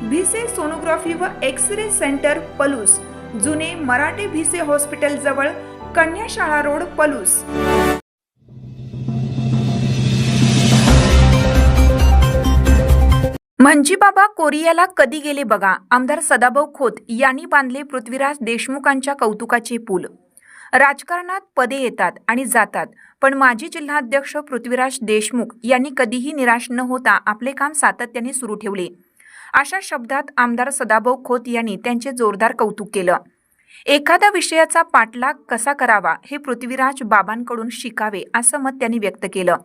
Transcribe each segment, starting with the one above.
Bhise sonography व X ray centre Palus. जुने मराठे Bhise hospital जवळ कन्याशाळा रोड पलूस. म्हणजे बाबा कोरियाला कधी गेले बघा? आमदार सदाभाऊ खोत यांनी बांधले पृथ्वीराज देशमुखांच्या कौतुकाचे पूल. राजकारणात पदे येतात आणि जातात पण माजी जिल्हाध्यक्ष पृथ्वीराज देशमुख यांनी कधीही निराश न होता आपले काम सातत्याने सुरू ठेवले. अशा शब्दात आमदार सदाभाऊ खोत यांनी त्यांचे जोरदार कौतुक केलं. एखाद्या विषयाचा पाठलाग कसा करावा हे पृथ्वीराज बाबांकडून शिकावे असं मत त्यांनी व्यक्त केलं.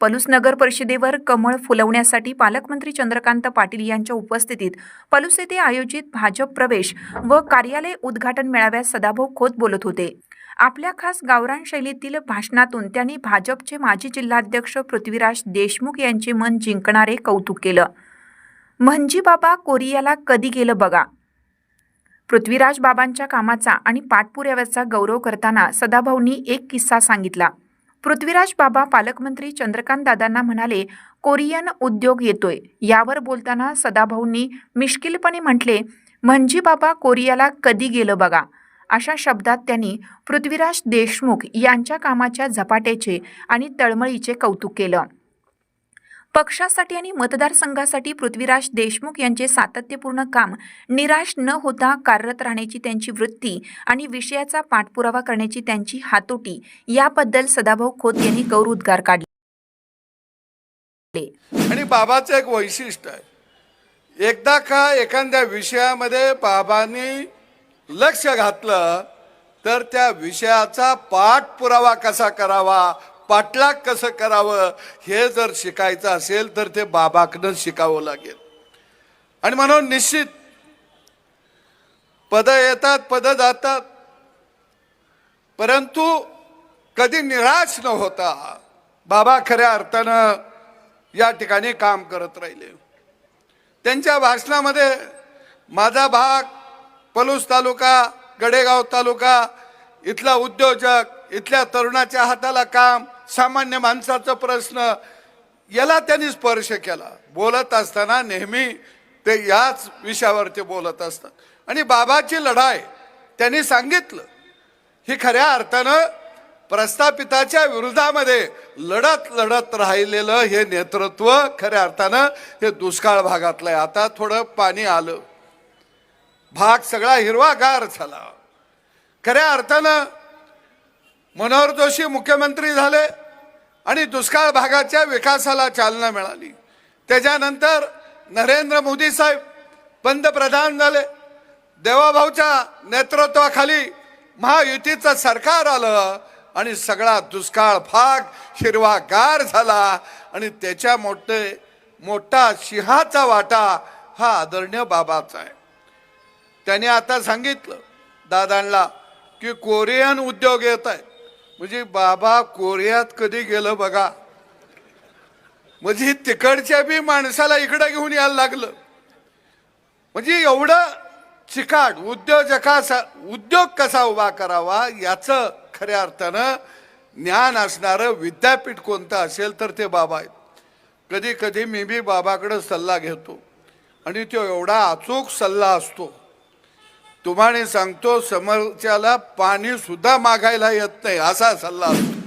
पलूस नगर परिषदेवर कमळ फुलवण्यासाठी पालकमंत्री चंद्रकांत पाटील यांच्या उपस्थितीत पलूस येथे आयोजित भाजप प्रवेश व कार्यालय उद्घाटन मेळाव्यात सदाभाऊ खोत बोलत होते. आपल्या खास गावरान शैलीतील भाषणातून त्यांनी भाजपचे माजी जिल्हाध्यक्ष पृथ्वीराज देशमुख यांचे मन जिंकणारे कौतुक केलं. म्हणजे बाबा कोरियाला कधी गेलं बघा. पृथ्वीराज बाबांच्या कामाचा आणि पाठपुराव्याचा गौरव करताना सदाभाऊंनी एक किस्सा सांगितला. पृथ्वीराज बाबा पालकमंत्री चंद्रकांत दादांना म्हणाले कोरियन उद्योग येतोय. यावर बोलताना सदाभाऊंनी मिश्किलपणे म्हटले म्हणजे बाबा कोरियाला कधी गेलं बघा. अशा शब्दात त्यांनी पृथ्वीराज देशमुख यांच्या कामाच्या झपाट्याचे आणि तळमळीचे कौतुक केलं. पक्षासाठी आणि मतदारसंघासाठी पृथ्वीराज देशमुख यांचे सातत्यपूर्ण काम. निराश न होता कार्यरत राहण्याची त्यांची वृत्ती आणि विषयाचा पाठपुरावा करण्याची त्यांची हातोटी. याबद्दल सदाभाऊ खोत यांनी गौरवोद्गार काढले. आणि बाबाचं एक वैशिष्ट्य आहे. एकदा का एखाद्या विषयामध्ये बाबांनी लक्ष घातलं तर त्या विषयाचा पाठपुरावा कसा करावा पाठलाग कसं करावं हे जर शिकायचं असेल तर ते बाबाकडनं शिकावं लागेल. आणि म्हणून निश्चित पद येतात पद जातात. परंतु कधी निराश न होता बाबा खऱ्या अर्थानं या ठिकाणी काम करत राहिले. त्यांच्या भाषणामध्ये माझा भाग पलूस तालुका गडेगाव तालुका इथला उद्योजक इथल्या तरुणाच्या हाताला काम सामान्य माणसाचा प्रश्न याला त्यांनी स्पर्श केला. बोलत असताना नेहमी ते याच विषयावर ते बोलत असतात. आणि बाबाची लढाई त्यांनी सांगितलं ही खऱ्या अर्थानं प्रस्थापिताच्या विरोधामध्ये लढत लढत राहिलेलं हे नेतृत्व खऱ्या अर्थानं हे दुष्काळ भागातलं आहे. आता थोडं पाणी आलं. भाग सगळा हिरवागार झाला. खऱ्या अर्थानं मनोहर जोशी मुख्यमंत्री झाले आणि दुष्काळ भागाच्या विकासाला चालना मिळाली. त्याच्यानंतर नरेंद्र मोदी साहेब पंतप्रधान झाले. देवाभाऊच्या नेतृत्वाखाली महायुतीचं सरकार आलं आणि सगळा दुष्काळ भाग हिरवागार झाला आणि त्याच्या मोठे मोठा सिंहाचा वाटा हा आदरणीय बाबाचा आहे. त्याने आता सांगितलं दादांना की कोरियन उद्योग येत आहेत. म्हणजे बाबा कोरियात कधी गेलं बघा. म्हणजे तिकडच्या बी माणसाला इकडं घेऊन यायला लागलं. म्हणजे एवढं चिकाट उद्योजकाचा उद्योग कसा उभा करावा याचं खऱ्या अर्थानं ज्ञान असणारं विद्यापीठ कोणतं असेल तर ते बाबा आहेत. कधी कधी मी बी बाबाकडं सल्ला घेतो. आणि तो एवढा अचूक सल्ला असतो. तुम्हाला सांगतो समोरच्याला पाणी सुद्धा मागायला येत नाही असा सल्ला असतो.